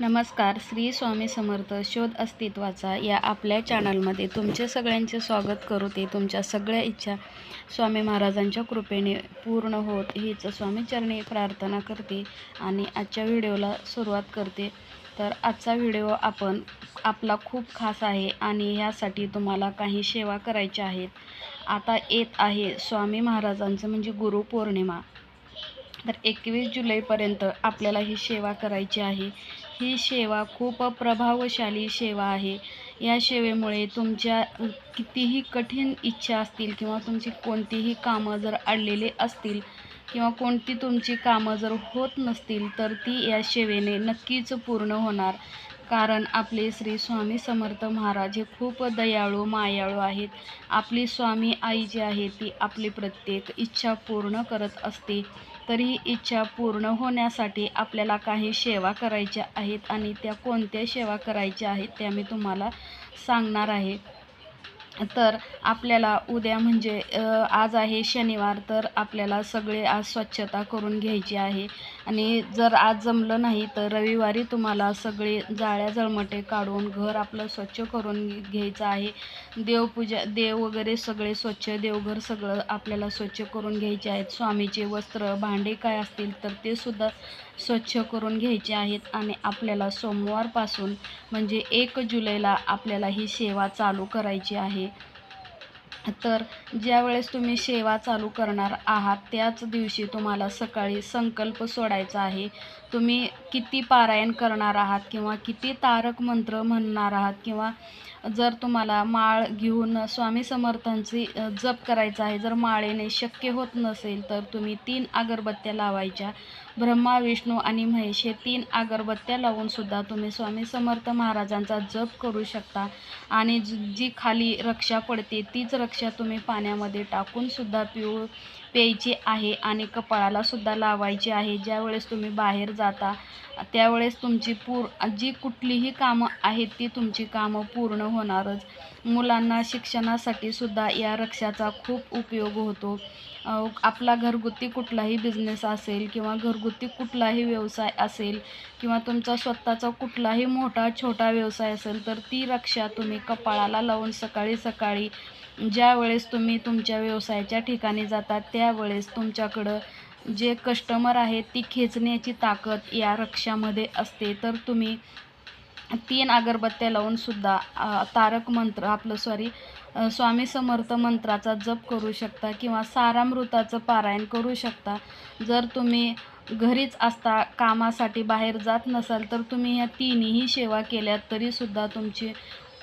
नमस्कार श्री स्वामी समर्थ शोध अस्तित्वाचा या आपल्या चॅनलमध्ये तुमचे सगळ्यांचे स्वागत करू. ते तुमच्या सगळ्या इच्छा स्वामी महाराजांच्या कृपेने पूर्ण होत. हीच स्वामीचरणी प्रार्थना करते आणि आजच्या व्हिडिओला सुरुवात करते. तर आजचा व्हिडिओ आपण आपला खूप खास आहे आणि ह्यासाठी तुम्हाला काही सेवा करायच्या आहेत. आता येत आहे स्वामी महाराजांचं म्हणजे गुरुपौर्णिमा तर एकवीस जुलैपर्यंत आपल्याला ही सेवा करायची आहे. ही सेवा खूप प्रभावशाली सेवा आहे. या सेवेमुळे तुमच्या कितीही कठीण इच्छा असतील किंवा तुमची कोणतीही कामं जर अडलेली असतील किंवा कोणती तुमची कामं जर होत नसतील तर ती या सेवेने नक्कीच पूर्ण होणार. कारण आपले श्री स्वामी समर्थ महाराज हे खूप दयाळू मायाळू आहेत. आपली स्वामी आई जी आहे ती आपली प्रत्येक इच्छा पूर्ण करत असते. तर ही इच्छा पूर्ण होण्यासाठी आपल्याला काही सेवा करायच्या आहेत आणि त्या कोणत्या सेवा करायच्या आहेत त्या मी तुम्हाला सांगणार आहे. तर आपल्याला उद्या म्हणजे आज आहे शनिवार तर आपल्याला सगळे आज स्वच्छता करून घ्यायची आहे. आणि जर आज जमलं नाही तर रविवारी तुम्हाला सगळे जाळ्या जळमटे काढून घर आपलं स्वच्छ करून घ्यायचं आहे. देवपूजा देव वगैरे सगळे स्वच्छ देवघर सगळं आपल्याला स्वच्छ करून घ्यायचे आहेत. स्वामीचे वस्त्र भांडे काय असतील तर ते सुद्धा स्वच्छ करून घ्यायचे आहेत. आणि आपल्याला सोमवारपासून म्हणजे एक जुलैला आपल्याला ही सेवा चालू करायची आहे. तर ज्यावेळेस तुम्ही सेवा चालू करणार आहात त्याच दिवशी तुम्हाला सकाळी संकल्प सोडायचा आहे. तुम्ही किती पारायण करणार आहात किंवा किती तारक मंत्र म्हणणार आहात किंवा जर तुम्हाला माळ घेऊन स्वामी समर्थांची जप करायचा आहे जर माळेने शक्य होत नसेल तर तुम्ही तीन अगरबत्त्या लावायच्या. ब्रह्मा विष्णू आणि महेश हे तीन अगरबत्त्या लावूनसुद्धा तुम्ही स्वामी समर्थ महाराजांचा जप करू शकता. आणि जी खाली रक्षा पडते तीच रक्षा तुम्ही पाण्यामध्ये टाकूनसुद्धा पिऊ प्यायची आहे आणि कपाळाला सुद्धा लावायची आहे. ज्यावेळेस तुम्ही बाहेर जाता त्यावेळेस तुमची पूर जी कुठलीही कामं आहेत ती तुमची कामं पूर्ण होणारच. मुलांना शिक्षणासाठी सुद्धा या रक्षाचा खूप उपयोग होतो. आपला घरगुती कुठलाही बिझनेस असेल किंवा घरगुती कुठलाही व्यवसाय असेल किंवा तुमचा स्वतःचा कुठलाही मोठा छोटा व्यवसाय असेल तर ती रक्षा तुम्ही कपाळाला लावून सकाळी सकाळी ज्या वेळेस तुम्ही तुमच्या व्यवसायाच्या ठिकाणी जाता त्यावेळेस तुमच्याकडं जे कस्टमर आहेत ती खेचण्याची ताकद या रक्षामध्ये असते. तर तुम्ही तीन अगरबत्त्या लावूनसुद्धा तारक मंत्र आपलं सॉरी स्वामी समर्थ मंत्राचा जप करू शकता किंवा सारामृताचं पारायण करू शकता. जर तुम्ही घरीच असता कामासाठी बाहेर जात नसाल तर तुम्ही या तीनही सेवा केल्यात तरीसुद्धा तुमची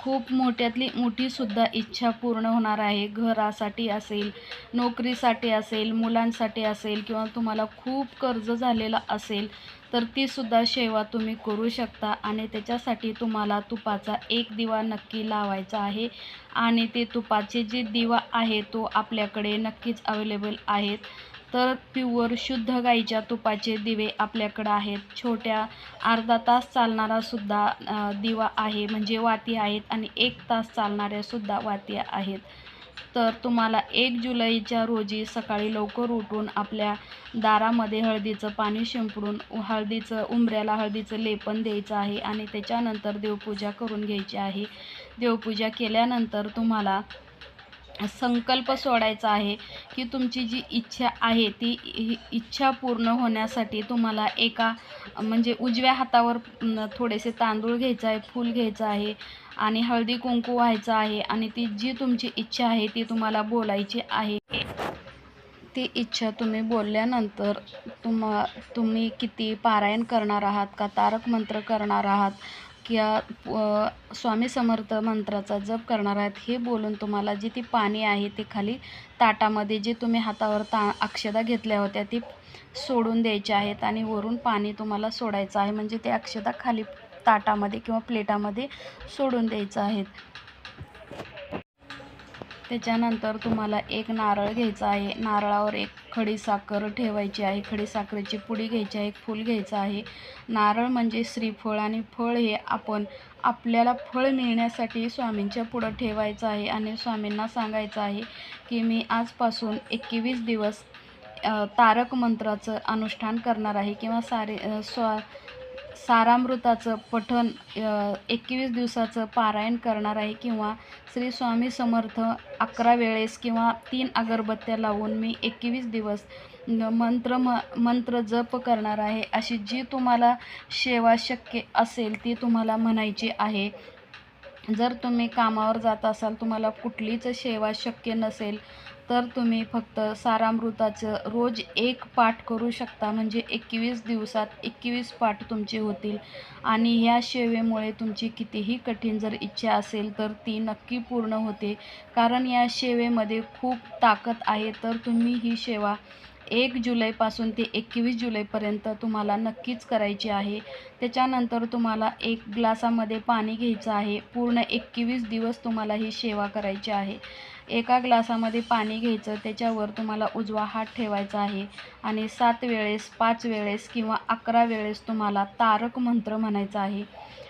खूप मोठ्यातली मोठीसुद्धा इच्छा पूर्ण होणार आहे. घरासाठी असेल नोकरीसाठी असेल मुलांसाठी असेल किंवा तुम्हाला खूप कर्ज झालेलं असेल तर तीसुद्धा सेवा तुम्ही करू शकता आणि त्याच्यासाठी तुम्हाला तुपाचा एक दिवा नक्की लावायचा आहे आणि ते तुपाचे जे दिवा आहे तो आपल्याकडे नक्कीच अवेलेबल आहेत. तर प्युअर शुद्ध गाईच्या तुपाचे दिवे आपल्याकडं आहेत. छोट्या अर्धा तास चालणारासुद्धा दिवा आहे. म्हणजे वाती आहेत आणि एक तास चालणाऱ्यासुद्धा वाती आहेत. तर तुम्हाला एक जुलैच्या रोजी सकाळी लवकर उठून आपल्या दारामध्ये हळदीचं पाणी शिंपडून हळदीचं उंबऱ्याला हळदीचं लेपन द्यायचं आहे आणि त्याच्यानंतर देवपूजा करून घ्यायची आहे. देवपूजा केल्यानंतर तुम्हाला संकल्प सोडायचा आहे की तुमची जी इच्छा आहे ती इच्छा पूर्ण होण्यासाठी तुम्हाला एका म्हणजे उजव्या हातावर थोडेसे तांदूळ घ्यायचं आहे फूल घ्यायचं आहे आणि हळदी कुंकू व्हायचं आहे आणि ती जी तुमची इच्छा आहे ती तुम्हाला बोलायची आहे. ती इच्छा तुम्ही बोलल्यानंतर तुम्हा तुम्ही किती पारायण करणार आहात का तारक मंत्र करणार आहात किंवा स्वामी समर्थ मंत्राचा जप करणार आहात हे बोलून तुम्हाला जी ती पाणी आहे ते खाली ताटामध्ये जे तुम्ही हातावर ता अक्षदा घेतल्या होत्या ती सोडून द्यायच्या आहेत आणि वरून पाणी तुम्हाला सोडायचं आहे. म्हणजे ते अक्षदा खाली ताटामध्ये किंवा प्लेटामध्ये सोडून द्यायचं आहेत. त्याच्यानंतर तुम्हाला एक नारळ घ्यायचा आहे. नारळावर एक खडी साखर ठेवायची आहे. खडी साखरेची पुडी घ्यायची आहे. एक फूल घ्यायचं आहे. नारळ म्हणजे श्रीफळ आणि फळ हे आपण आपल्याला फळ मिळण्यासाठी स्वामींच्या पुढं ठेवायचं आहे आणि स्वामींना सांगायचं आहे की मी आजपासून एकवीस दिवस तारक मंत्राचं अनुष्ठान करणार आहे किंवा सारे स्वा सारामृताचं पठण एकवीस दिवसाचं पारायण करणार आहे किंवा श्री स्वामी समर्थ अकरा वेळेस किंवा तीन अगरबत्त्या लावून मी एकवीस दिवस मंत्र म मंत्र जप करणार आहे. अशी जी तुम्हाला सेवा शक्य असेल ती तुम्हाला म्हणायची आहे. जर तुम्ही कामावर जात असाल तुम्हाला कुठलीच सेवा शक्य नसेल तर तुम्ही फक्त सारामृताचं रोज एक पाठ करू शकता. म्हणजे एकवीस दिवसात एकवीस पाठ तुमचे होतील. आणि ह्या सेवेमुळे तुमची कितीही कठीण जर इच्छा असेल तर ती नक्की पूर्ण होते. कारण या सेवेमध्ये खूप ताकद आहे तर तुम्ही ही सेवा एक जुलैपासून ते एकवीस जुलैपर्यंत तुम्हाला नक्कीच करायची आहे. त्याच्यानंतर तुम्हाला एक ग्लासामध्ये पाणी घ्यायचं आहे. पूर्ण एकवीस दिवस तुम्हाला ही सेवा करायची आहे. एका ग्लासामध्ये पाणी घ्यायचं त्याच्यावर तुम्हाला उजवा हात ठेवायचा आहे आणि सात वेळेस पाच वेळेस किंवा अकरा वेळेस तुम्हाला तारक मंत्र म्हणायचा आहे.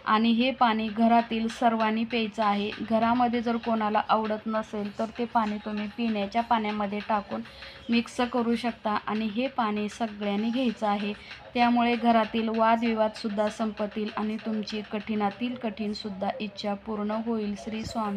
आणि हे पाणी घरातील सर्वांनी प्यायचं आहे. घरामध्ये जर कोणाला आवडत नसेल तर ते पाणी तुम्ही पिण्याच्या पाण्यामध्ये टाकून मिक्स करू शकता आणि हे पाणी सगळ्यांनी घ्यायचं आहे. त्यामुळे घरातील वादविवादसुद्धा संपतील आणि तुमची कठीणातील कठीणसुद्धा इच्छा पूर्ण होईल. श्री स्वामी